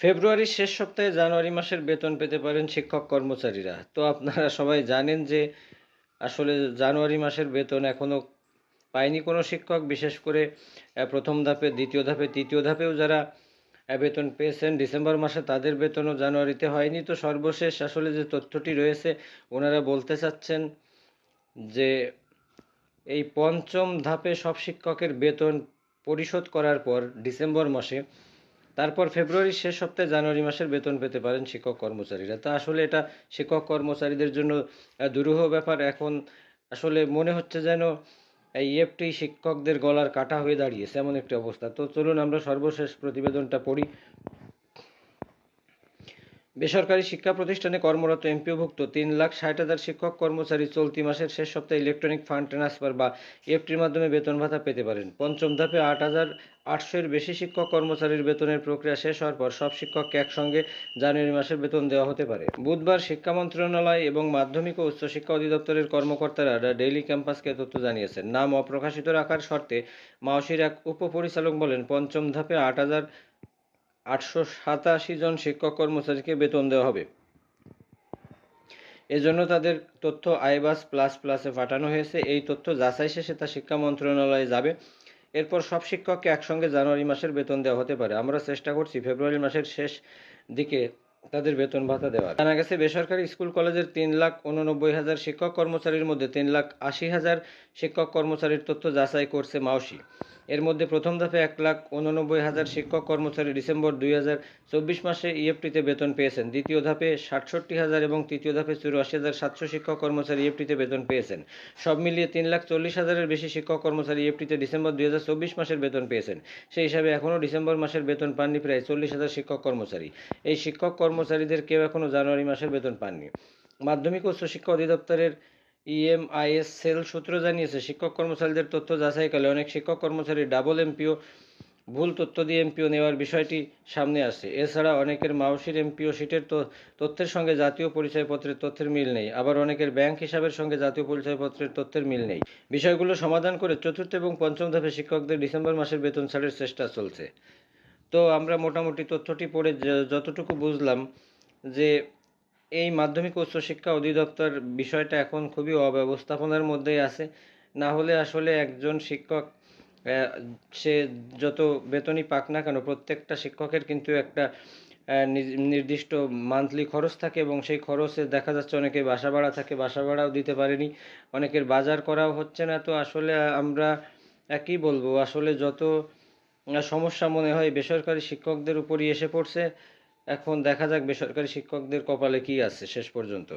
ফেব্রুয়ারির শেষ সপ্তাহে জানুয়ারি মাসের বেতন পেতে পারেন শিক্ষক কর্মচারীরা। তো আপনারা সবাই জানেন যে আসলে জানুয়ারি মাসের বেতন এখনও পায়নি কোনো শিক্ষক, বিশেষ করে প্রথম ধাপে, দ্বিতীয় ধাপে, তৃতীয় ধাপেও যারা বেতন পেয়েছেন ডিসেম্বর মাসে তাদের বেতনও জানুয়ারিতে হয়নি। তো সর্বশেষ আসলে যে তথ্যটি রয়েছে, ওনারা বলতে চাচ্ছেন যে এই পঞ্চম ধাপে সব শিক্ষকের বেতন পরিশোধ করার পর ডিসেম্বর মাসে তারপর ফেব্রুয়ারির শেষ সপ্তাহে জানুয়ারি মাসের বেতন পেতে পারেন শিক্ষক কর্মচারীরা। তা আসলে এটা শিক্ষক কর্মচারীদের জন্য দুরূহ ব্যাপার। এখন আসলে মনে হচ্ছে যেন এই শিক্ষকদের গলার কাটা হয়ে দাঁড়িয়েছে, এমন একটি অবস্থা। তো চলুন আমরা সর্বশেষ প্রতিবেদনটা পড়ি। বেসরকারি শিক্ষা প্রতিষ্ঠানে কর্মরত এমপিওভুক্ত তিন লাখ ষাট হাজার শিক্ষক কর্মচারী চলতি মাসের শেষ সপ্তাহে ইলেকট্রনিক ফান্ড ট্রান্সফার বা এফটির মাধ্যমে বেতন ভাতা পেতে পারেন। পঞ্চম ধাপে আট হাজার আটশো এর বেশি শিক্ষক কর্মচারীর বেতনের প্রক্রিয়া শেষ হওয়ার পর সব শিক্ষককে একসঙ্গে জানুয়ারি মাসের বেতন দেওয়া হতে পারে। বুধবার শিক্ষা মন্ত্রণালয় এবং মাধ্যমিক ও উচ্চশিক্ষা অধিদপ্তরের কর্মকর্তারা ডেইলি ক্যাম্পাসকে তথ্য জানিয়েছেন। নাম অপ্রকাশিত রাখার শর্তে মাওসির এক উপপরিচালক বলেন, পঞ্চম ধাপে আট হাজার আটশো সাতাশি জন শিক্ষক কর্মচারীকে বেতন দেওয়া হবে। এজন্য তাদের তথ্য আইবাস প্লাস প্লাসে পাঠানো হয়েছে। এই তথ্য যাচাই শেষে তা শিক্ষা মন্ত্রণালয়ে যাবে। এরপর সব শিক্ষককে একসঙ্গে জানুয়ারি মাসের বেতন দেওয়া হতে পারে। আমরা চেষ্টা করছি ফেব্রুয়ারি মাসের শেষ দিকে তাদের বেতন ভাতা দেওয়ার। জানা গেছে, বেসরকারি স্কুল কলেজের তিন লাখ উননব্বই হাজার শিক্ষক কর্মচারীর মধ্যে তিন লাখ আশি হাজার শিক্ষক কর্মচারীর তথ্য যাচাই করছে মাওসি এর মধ্যে প্রথম ধাপে এক লাখ উননব্বই হাজার শিক্ষক কর্মচারী ডিসেম্বর দুই হাজার চব্বিশ মাসে ইএফটিতে বেতন পেয়েছেন। দ্বিতীয় ধাপে সাতষট্টি হাজার এবং তৃতীয় ধাপে চুরাশি হাজার সাতশো শিক্ষক কর্মচারী ইএফটিতে বেতন পেয়েছেন। সব মিলিয়ে তিন লাখ চল্লিশ হাজারের বেশি শিক্ষক কর্মচারী ইএফটিতে ডিসেম্বর দুই হাজার চব্বিশ মাসের বেতন পেয়েছেন। সেই হিসাবে এখনও ডিসেম্বর মাসের বেতন পাননি প্রায় চল্লিশ হাজার শিক্ষক কর্মচারী। এই শিক্ষক কর্মচারীদের কেউ এখনও জানুয়ারি মাসের বেতন পাননি। মাধ্যমিক ও উচ্চশিক্ষা অধিদপ্তরের E ইএমআইএস সেল সূত্র জানিয়েছে, শিক্ষক কর্মচারীদের তথ্য যাচাইকালে অনেক শিক্ষক কর্মচারী ডাবল এমপিও, ভুল তথ্য দিয়ে এমপিও নেওয়ার বিষয়টি সামনে আসে এছাড়া অনেকের মাউসির এমপিও সিটের তথ্যের সঙ্গে জাতীয় পরিচয়পত্রের তথ্যের মিল নেই। আবার অনেকের ব্যাংক হিসাবের সঙ্গে জাতীয় পরিচয়পত্রের তথ্যের মিল নেই। বিষয়গুলো সমাধান করে চতুর্থ এবং পঞ্চম ধাপে শিক্ষকদের ডিসেম্বর মাসের বেতন ছাড়ের চেষ্টা চলছে। তো আমরা মোটামুটি তথ্যটি পড়ে যতটুকু বুঝলাম যে এই মাধ্যমিক উচ্চশিক্ষা অধিদপ্তর বিষয়টা এখন খুবই অব্যবস্থাপনার মধ্যেই আছে। না হলে আসলে একজন শিক্ষক সে যত বেতনই পাক না কেন, প্রত্যেকটা শিক্ষকের কিন্তু একটা নির্দিষ্ট মান্থলি খরচ থাকে এবং সেই খরচে দেখা যাচ্ছে অনেকে বাসা ভাড়া থাকে, বাসা ভাড়াও দিতে পারেনি, অনেকের বাজার করাও হচ্ছে না। তো আসলে আমরা কি বলব, আসলে যত সমস্যা মনে হয় বেসরকারি শিক্ষকদের উপরই এসে পড়ছে। এখন দেখা যাক বেসরকারি শিক্ষকদের কপালে কি আছে শেষ পর্যন্ত।